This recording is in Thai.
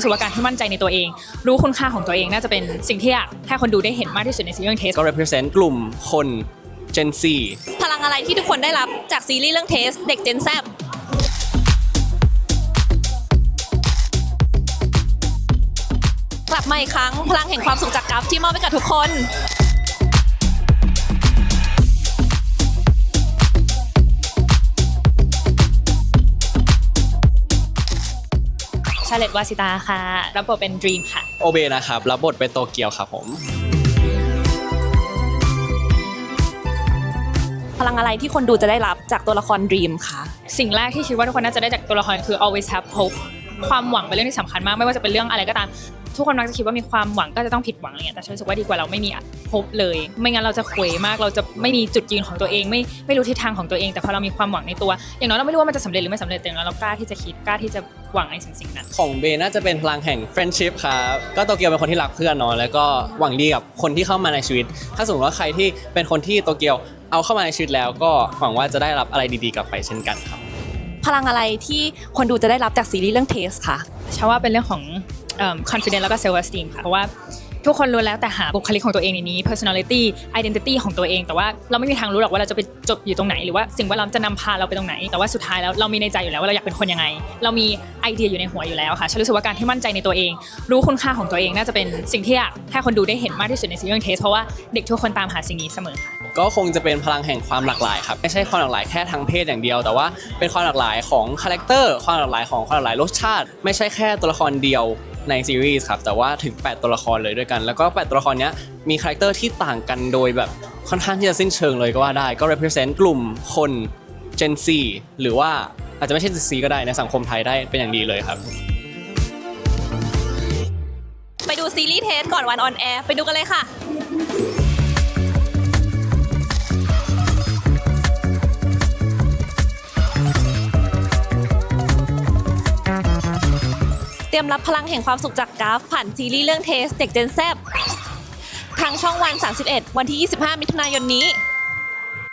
รู้สึกว่าการที่มั่นใจในตัวเอง รู้คุณค่าของตัวเองน่าจะเป็นสิ่งที่อยากให้คนดูได้เห็นมากที่สุดในซีรีส์เรื่องเทสก็ represent กลุ่มคน Gen Z พลังอะไรที่ทุกคนได้รับจากซีรีส์เรื่องเทส เด็กเจนแซบกลับมาอีกครั้งพลังแห่งความสุขจากกัฟที่มอบให้กับทุกคน ชาเลตวาสิตาค่ะ รับบทเป็นดรีมค่ะ โอเบนะครับ รับบทเป็นโตเกียวครับผม พลังอะไรที่คนดูจะได้รับจากตัวละครดรีมคะ สิ่งแรกที่คิดว่าทุกคนน่าจะได้จากตัวละครคือ always have hope ความหวังเป็นเรื่องที่สำคัญมาก ไม่ว่าจะเป็นเรื่องอะไรก็ตาม ทุกคนมักจะคิดว่ามีความหวังก็จะต้องผิดหวังอะไรเงี้ยแต่ฉันรู้สึกว่าดีกว่าเราไม่มี hope เลย ไม่งั้นเราจะเขวมากเราจะไม่มีจุดยืนของตัวเอง ไม่ไม่รู้ทิศทางของตัวเอง แต่พอเรามีความหวังในตัว อย่างน้อยเราไม่รู้ว่ามันจะสำเร็จหรือไม่สำเร็จแต่อย่างน้อยเรากล้าที่จะคิดกล้าที่จะหวังในสิ่งสิ่งนั้น ของเบน่าจะเป็นพลังแห่ง friendship ครับก็โตเกียวเป็นคนที่รักเพื่อนเนาะแล้วก็หวังดีกับคนที่เข้ามาในชีวิต ถ้าสมมติว่าใครที่เป็นคนที่โตเกียวเอาเข้ามาในชีวิตแล้ว ก็หวังว่าจะได้รับอะไรดีๆกลับไปเช่นกันครับ พลังอะไรที่คนดูจะได้รับจากซีรีส์เรื่องเทสค่ะ ชาว่าเป็นเรื่องของเอิ่ม confidence แล้วก็ self esteem ค่ะเพราะว่า ทุกคนรู้แล้วแต่หาบุคลิกของตัวเองในนี้ personality identity ของตัวเอง แต่ว่าเราไม่มีทางรู้หรอกว่าเราจะไปจบอยู่ตรงไหน หรือว่าสิ่งแวดล้อมจะนำพาเราไปตรงไหน แต่ว่าสุดท้ายแล้วเรามีในใจอยู่แล้วว่าเราอยากเป็นคนยังไง เรามีไอเดียอยู่ในหัวอยู่แล้วค่ะฉันรู้สึกว่าการที่มั่นใจในตัวเอง รู้คุณค่าของตัวเองน่าจะเป็นสิ่งที่อยากให้คนดูได้เห็นมากที่สุดในซีรีส์เทสเพราะว่าเด็กทุกคนตามหาสิ่งนี้เสมอค่ะก็คงจะเป็นพลังแห่งความหลากหลายครับไม่ใช่ความหลากหลายแค่ทางเพศอย่างเดียว แต่ว่าเป็นความหลากหลายของคาแรคเตอร์ความหลากหลายของความหลากหลายรสชาติ ไม่ใช่แค่ตัวละครเดียว ในซีรีส์ครับแต่ว่าถึง 8 ตัวละครเลยด้วยกัน แล้วก็ 8 ตัวละครเนี้ยมีคาแรคเตอร์ที่ต่างกันโดยแบบค่อนข้างที่จะสิ้นเชิงเลยก็ว่าได้ก็ represent กลุ่มคน Gen Z หรือว่าอาจจะไม่ใช่ Gen Z ก็ได้ในสังคมไทยได้เป็นอย่างดีเลยครับ ไปดูซีรีส์เทสก่อนวันออนแอร์ไปดูกันเลยค่ะ เตรียมรับพลังแห่งความสุขจากกราฟ ผ่านซีรีส์เรื่องเทสเด็กเจนแซบทางช่องวัน 31 วันที่ 25 มิถุนายนนี้